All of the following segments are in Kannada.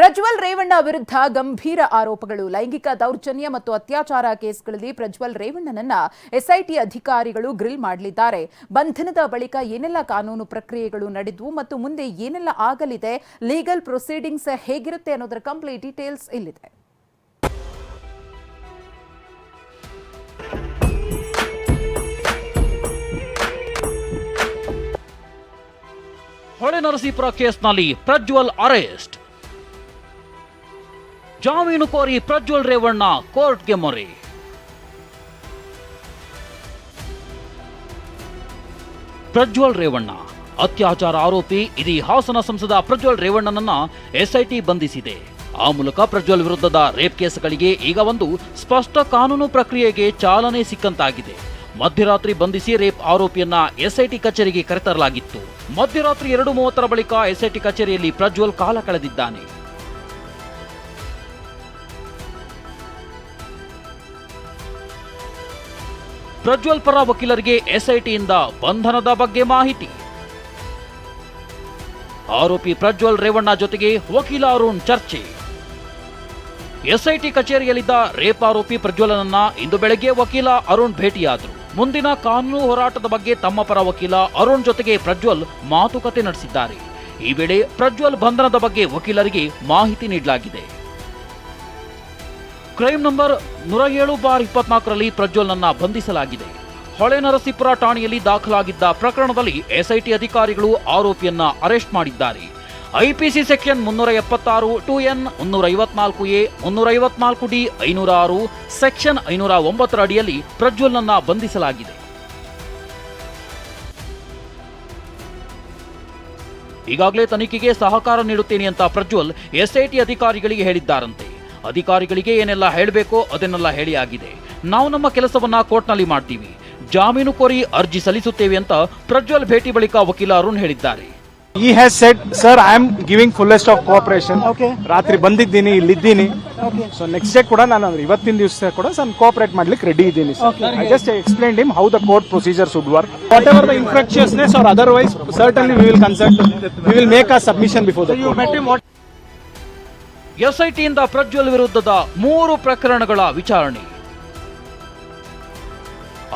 ಪ್ರಜ್ವಲ್ ರೇವಣ್ಣ ವಿರುದ್ಧ ಗಂಭೀರ ಆರೋಪಗಳು. ಲೈಂಗಿಕ ದೌರ್ಜನ್ಯ ಮತ್ತು ಅತ್ಯಾಚಾರ ಕೇಸ್ಗಳಲ್ಲಿ ಪ್ರಜ್ವಲ್ ರೇವಣ್ಣನನ್ನ ಎಸ್ಐಟಿ ಅಧಿಕಾರಿಗಳು ಗ್ರಿಲ್ ಮಾಡಲಿದ್ದಾರೆ. ಬಂಧನದ ಬಳಿಕ ಏನೆಲ್ಲ ಕಾನೂನು ಪ್ರಕ್ರಿಯೆಗಳು ನಡೆದವು ಮತ್ತು ಮುಂದೆ ಏನೆಲ್ಲ ಆಗಲಿದೆ, ಲೀಗಲ್ ಪ್ರೊಸೀಡಿಂಗ್ಸ್ ಹೇಗಿರುತ್ತೆ ಅನ್ನೋದರ ಕಂಪ್ಲೀಟ್ ಡೀಟೇಲ್ಸ್ ಇಲ್ಲಿದೆ. ಹೊಳೆ ನರಸೀಪುರ ಕೇಸ್ನಲ್ಲಿ ಪ್ರಜ್ವಲ್ ಅರೆಸ್ಟ್. ಜಾಮೀನು ಕೋರಿ ಪ್ರಜ್ವಲ್ ರೇವಣ್ಣ ಕೋರ್ಟ್ಗೆ ಮೊರೆ. ಪ್ರಜ್ವಲ್ ರೇವಣ್ಣ, ಅತ್ಯಾಚಾರ ಆರೋಪಿ ಇದೀ ಹಾಸನ ಸಂಸದ ಪ್ರಜ್ವಲ್ ರೇವಣ್ಣನನ್ನ ಎಸ್ಐಟಿ ಬಂಧಿಸಿದೆ. ಆ ಮೂಲಕ ಪ್ರಜ್ವಲ್ ವಿರುದ್ಧದ ರೇಪ್ ಕೇಸ್ಗಳಿಗೆ ಈಗ ಒಂದು ಸ್ಪಷ್ಟ ಕಾನೂನು ಪ್ರಕ್ರಿಯೆಗೆ ಚಾಲನೆ ಸಿಕ್ಕಂತಾಗಿದೆ. ಮಧ್ಯರಾತ್ರಿ ಬಂಧಿಸಿ ರೇಪ್ ಆರೋಪಿಯನ್ನ ಎಸ್ಐಟಿ ಕಚೇರಿಗೆ ಕರೆತರಲಾಗಿತ್ತು. ಮಧ್ಯರಾತ್ರಿ ಎರಡು ಮೂವತ್ತರ ಬಳಿಕ ಎಸ್ಐಟಿ ಕಚೇರಿಯಲ್ಲಿ ಪ್ರಜ್ವಲ್ ಕಾಲ ಕಳೆದಿದ್ದಾನೆ. ಪ್ರಜ್ವಲ್ ಪರ ವಕೀಲರಿಗೆ ಎಸ್ಐಟಿಯಿಂದ ಬಂಧನದ ಬಗ್ಗೆ ಮಾಹಿತಿ. ಆರೋಪಿ ಪ್ರಜ್ವಲ್ ರೇವಣ್ಣ ಜೊತೆಗೆ ವಕೀಲ ಅರುಣ್ ಚರ್ಚೆ. ಎಸ್ಐಟಿ ಕಚೇರಿಯಲ್ಲಿದ್ದ ರೇಪ್ ಆರೋಪಿ ಪ್ರಜ್ವಲನನ್ನ ಇಂದು ಬೆಳಗ್ಗೆ ವಕೀಲ ಅರುಣ್ ಭೇಟಿಯಾದರು. ಮುಂದಿನ ಕಾನೂನು ಹೋರಾಟದ ಬಗ್ಗೆ ತಮ್ಮ ಪರ ವಕೀಲ ಅರುಣ್ ಜೊತೆಗೆ ಪ್ರಜ್ವಲ್ ಮಾತುಕತೆ ನಡೆಸಿದ್ದಾರೆ. ಈ ವೇಳೆ ಪ್ರಜ್ವಲ್ ಬಂಧನದ ಬಗ್ಗೆ ವಕೀಲರಿಗೆ ಮಾಹಿತಿ ನೀಡಲಾಗಿದೆ. ಕ್ರೈಮ್ ನಂಬರ್ ನೂರ ಏಳು ಬಾರ್ ಇಪ್ಪತ್ನಾಲ್ಕರಲ್ಲಿ ಪ್ರಜ್ವಲ್ನನ್ನ ಬಂಧಿಸಲಾಗಿದೆ. ಹೊಳೆ ನರಸೀಪುರ ಠಾಣೆಯಲ್ಲಿ ದಾಖಲಾಗಿದ್ದ ಪ್ರಕರಣದಲ್ಲಿ ಎಸ್ಐಟಿ ಅಧಿಕಾರಿಗಳು ಆರೋಪಿಯನ್ನ ಅರೆಸ್ಟ್ ಮಾಡಿದ್ದಾರೆ. ಐಪಿಸಿ ಸೆಕ್ಷನ್ ಮುನ್ನೂರ ಎಪ್ಪತ್ತಾರು ಟು ಎನ್ ಮುನ್ನೂರ ಐವತ್ನಾಲ್ಕು ಎ ಮುನ್ನೂರ ಐವತ್ನಾಲ್ಕು ಡಿ ಐನೂರ ಆರು ಸೆಕ್ಷನ್ ಐನೂರ ಒಂಬತ್ತರ ಅಡಿಯಲ್ಲಿ ಪ್ರಜ್ವಲ್ನನ್ನ ಬಂಧಿಸಲಾಗಿದೆ. ಈಗಾಗಲೇ ತನಿಖೆಗೆ ಸಹಕಾರ ನೀಡುತ್ತೇನೆ ಅಂತ ಪ್ರಜ್ವಲ್ ಎಸ್ಐಟಿ ಅಧಿಕಾರಿಗಳಿಗೆ ಹೇಳಿದ್ದಾರಂತೆ. ಅಧಿಕಾರಿಗಳಿಗೆ ಏನೆಲ್ಲ ಹೇಳಬೇಕೋ ಅದನ್ನೆಲ್ಲ ಹೇಳಿ ಆಗಿದೆ. ನಾವು ನಮ್ಮ ಕೆಲಸವನ್ನ ಕೋರ್ಟ್ನಲ್ಲಿ ಮಾಡ್ತೀವಿ. ಜಾಮೀನು ಕೋರಿ ಅರ್ಜಿ ಸಲ್ಲಿಸುತ್ತೇವೆ ಅಂತ ಪ್ರಜ್ವಲ್ ಭೇಟಿ ಬಳಿಕ ವಕೀಲ ಅರುಣ್ ಹೇಳಿದ್ದಾರೆ. He has set sir I am giving fullest of cooperation Okay. ರಾತ್ರಿ ಬಂದಿದ್ದೀನಿ ಇಲ್ಲಿದ್ದೀನಿ. Okay. ಸೊ ನೆಕ್ಸ್ಟ್ ಡೇ ಕೂಡ ನಾನು ಇವತ್ತಿನ ದಿವಸ ಕೂಡ ನಾನು ಕೋಆಪರೇಟ್ ಮಾಡ್ಲಿಕ್ಕೆ ರೆಡಿ ಇದ್ದೀನಿ. I just explain him how the court procedure should work whatever the infectiousness or otherwise certainly we will consult we will make a submission before the ಎಸ್ಐಟಿಯಿಂದ Prajwal ವಿರುದ್ಧದ ಮೂರು ಪ್ರಕರಣಗಳ ವಿಚಾರಣೆ.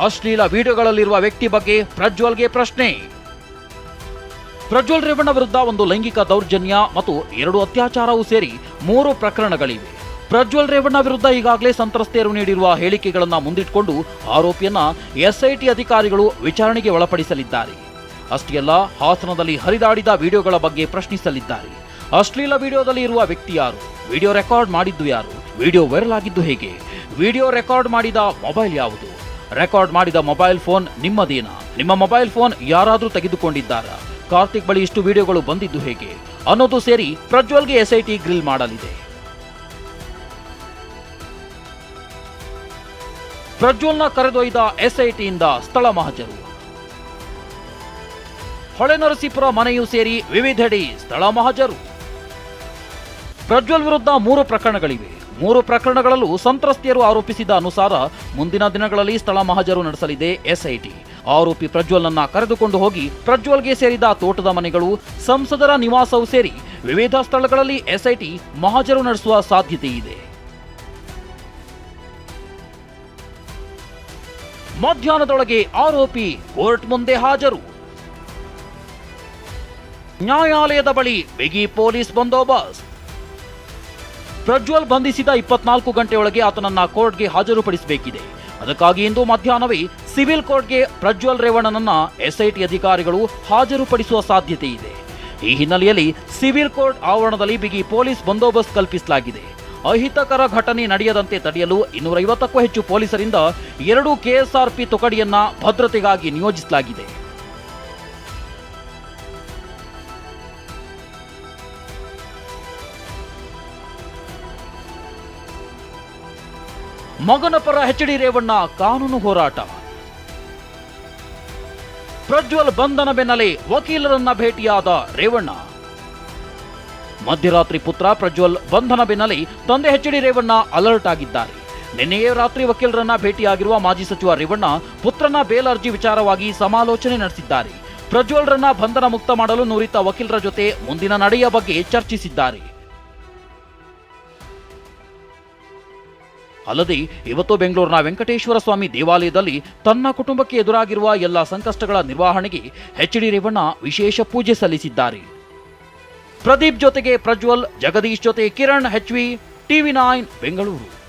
ಅಶ್ಲೀಲ ವಿಡಿಯೋಗಳಲ್ಲಿರುವ ವ್ಯಕ್ತಿ ಬಗ್ಗೆ ಪ್ರಜ್ವಲ್ಗೆ ಪ್ರಶ್ನೆ. ಪ್ರಜ್ವಲ್ ರೇವಣ್ಣ ವಿರುದ್ಧ ಒಂದು ಲೈಂಗಿಕ ದೌರ್ಜನ್ಯ ಮತ್ತು ಎರಡು ಅತ್ಯಾಚಾರವೂ ಸೇರಿ ಮೂರು ಪ್ರಕರಣಗಳಿವೆ. ಪ್ರಜ್ವಲ್ ರೇವಣ್ಣ ವಿರುದ್ಧ ಈಗಾಗಲೇ ಸಂತ್ರಸ್ತೆಯರು ನೀಡಿರುವ ಹೇಳಿಕೆಗಳನ್ನು ಮುಂದಿಟ್ಟುಕೊಂಡು ಆರೋಪಿಯನ್ನ ಎಸ್ಐಟಿ ಅಧಿಕಾರಿಗಳು ವಿಚಾರಣೆಗೆ ಒಳಪಡಿಸಲಿದ್ದಾರೆ. ಅಷ್ಟೇ ಅಲ್ಲ, ಹಾಸನದಲ್ಲಿ ಹರಿದಾಡಿದ ವಿಡಿಯೋಗಳ ಬಗ್ಗೆ ಪ್ರಶ್ನಿಸಲಿದ್ದಾರೆ. ಅಶ್ಲೀಲ ವಿಡಿಯೋದಲ್ಲಿ ಇರುವ ವ್ಯಕ್ತಿ ಯಾರು? ವಿಡಿಯೋ ರೆಕಾರ್ಡ್ ಮಾಡಿದ್ದು ಯಾರು? ವಿಡಿಯೋ ವೈರಲ್ ಆಗಿದ್ದು ಹೇಗೆ? ವಿಡಿಯೋ ರೆಕಾರ್ಡ್ ಮಾಡಿದ ಮೊಬೈಲ್ ಯಾವುದು? ರೆಕಾರ್ಡ್ ಮಾಡಿದ ಮೊಬೈಲ್ ಫೋನ್ ನಿಮ್ಮದೇನಾ? ನಿಮ್ಮ ಮೊಬೈಲ್ ಫೋನ್ ಯಾರಾದರೂ ತೆಗೆದುಕೊಂಡಿದ್ದಾರಾ? ಕಾರ್ತಿಕ್ ಬಳಿ ಇಷ್ಟು ವಿಡಿಯೋಗಳು ಬಂದಿದ್ದು ಹೇಗೆ? ಅನ್ನೋದು ಸೇರಿ ಪ್ರಜ್ವಲ್ಗೆ ಎಸ್ಐಟಿ ಗ್ರಿಲ್ ಮಾಡಲಿದೆ. ಪ್ರಜ್ವಲ್ನ ಕರೆದೊಯ್ದ ಎಸ್ಐಟಿಯಿಂದ ಸ್ಥಳ ಮಹಜರು. ಹೊಳೆ ನರಸೀಪುರ ಮನೆಯೂ ಸೇರಿ ವಿವಿಧೆಡೆ ಸ್ಥಳ ಮಹಜರು. ಪ್ರಜ್ವಲ್ ವಿರುದ್ಧ ಮೂರು ಪ್ರಕರಣಗಳಿವೆ. ಮೂರು ಪ್ರಕರಣಗಳಲ್ಲೂ ಸಂತ್ರಸ್ತೆಯರು ಆರೋಪಿಸಿದ ಅನುಸಾರ ಮುಂದಿನ ದಿನಗಳಲ್ಲಿ ಸ್ಥಳ ಮಹಜರು ನಡೆಸಲಿದೆ ಎಸ್ಐಟಿ. ಆರೋಪಿ ಪ್ರಜ್ವಲ್ನನ್ನ ಕರೆದುಕೊಂಡು ಹೋಗಿ ಪ್ರಜ್ವಲ್ಗೆ ಸೇರಿದ ತೋಟದ ಮನೆಗಳು, ಸಂಸದರ ನಿವಾಸವು ಸೇರಿ ವಿವಿಧ ಸ್ಥಳಗಳಲ್ಲಿ ಎಸ್ಐಟಿ ಮಹಜರು ನಡೆಸುವ ಸಾಧ್ಯತೆ ಇದೆ. ಮಧ್ಯಾಹ್ನದೊಳಗೆ ಆರೋಪಿ ಕೋರ್ಟ್ ಮುಂದೆ ಹಾಜರು. ನ್ಯಾಯಾಲಯದ ಬಳಿ ಬಿಗಿ ಪೊಲೀಸ್ ಬಂದೋಬಸ್ತ್. ಪ್ರಜ್ವಲ್ ಬಂಧಿಸಿದ ಇಪ್ಪತ್ನಾಲ್ಕು ಗಂಟೆಯೊಳಗೆ ಆತನನ್ನ ಕೋರ್ಟ್ಗೆ ಹಾಜರುಪಡಿಸಬೇಕಿದೆ. ಅದಕ್ಕಾಗಿ ಇಂದು ಮಧ್ಯಾಹ್ನವೇ ಸಿವಿಲ್ ಕೋರ್ಟ್ಗೆ ಪ್ರಜ್ವಲ್ ರೇವಣ್ಣನನ್ನ ಎಸ್ಐಟಿ ಅಧಿಕಾರಿಗಳು ಹಾಜರುಪಡಿಸುವ ಸಾಧ್ಯತೆ ಇದೆ. ಈ ಹಿನ್ನೆಲೆಯಲ್ಲಿ ಸಿವಿಲ್ ಕೋರ್ಟ್ ಆವರಣದಲ್ಲಿ ಬಿಗಿ ಪೊಲೀಸ್ ಬಂದೋಬಸ್ತ್ ಕಲ್ಪಿಸಲಾಗಿದೆ. ಅಹಿತಕರ ಘಟನೆ ನಡೆಯದಂತೆ ತಡೆಯಲು ಇನ್ನೂರೈವತ್ತಕ್ಕೂ ಹೆಚ್ಚು ಪೊಲೀಸರಿಂದ ಎರಡು ಕೆಎಸ್ಆರ್ಪಿ ತುಕಡಿಯನ್ನ ಭದ್ರತೆಗಾಗಿ ನಿಯೋಜಿಸಲಾಗಿದೆ. ಮಗನ ಪರ ಎಚ್ ಡಿ ರೇವಣ್ಣ ಕಾನೂನು ಹೋರಾಟ. ಪ್ರಜ್ವಲ್ ಬಂಧನ ಬೆನ್ನಲೆ ವಕೀಲರನ್ನ ಭೇಟಿಯಾದ ರೇವಣ್ಣ. ಮಧ್ಯರಾತ್ರಿ ಪುತ್ರ ಪ್ರಜ್ವಲ್ ಬಂಧನ ಬೆನ್ನಲೆ ತಂದೆ ಎಚ್ ಡಿ ರೇವಣ್ಣ ಅಲರ್ಟ್ ಆಗಿದ್ದಾರೆ. ನಿನ್ನೆಯೇ ರಾತ್ರಿ ವಕೀಲರನ್ನ ಭೇಟಿಯಾಗಿರುವ ಮಾಜಿ ಸಚಿವ ರೇವಣ್ಣ ಪುತ್ರನ ಬೇಲ್ ಅರ್ಜಿ ವಿಚಾರವಾಗಿ ಸಮಾಲೋಚನೆ ನಡೆಸಿದ್ದಾರೆ. ಪ್ರಜ್ವಲ್ರನ್ನ ಬಂಧನ ಮುಕ್ತ ಮಾಡಲು ನುರಿತ ವಕೀಲರ ಜೊತೆ ಮುಂದಿನ ನಡೆಯ ಬಗ್ಗೆ ಚರ್ಚಿಸಿದ್ದಾರೆ. ಅಲ್ಲದೆ ಇವತ್ತು ಬೆಂಗಳೂರಿನ ವೆಂಕಟೇಶ್ವರ ಸ್ವಾಮಿ ದೇವಾಲಯದಲ್ಲಿ ತನ್ನ ಕುಟುಂಬಕ್ಕೆ ಎದುರಾಗಿರುವ ಎಲ್ಲ ಸಂಕಷ್ಟಗಳ ನಿರ್ವಹಣೆಗೆ ಎಚ್ ಡಿ ರೇವಣ್ಣ ವಿಶೇಷ ಪೂಜೆ ಸಲ್ಲಿಸಿದ್ದಾರೆ. ಪ್ರದೀಪ್ ಜೊತೆಗೆ ಪ್ರಜ್ವಲ್, ಜಗದೀಶ್ ಜೊತೆ Kiran HV TV nine, Bengaluru.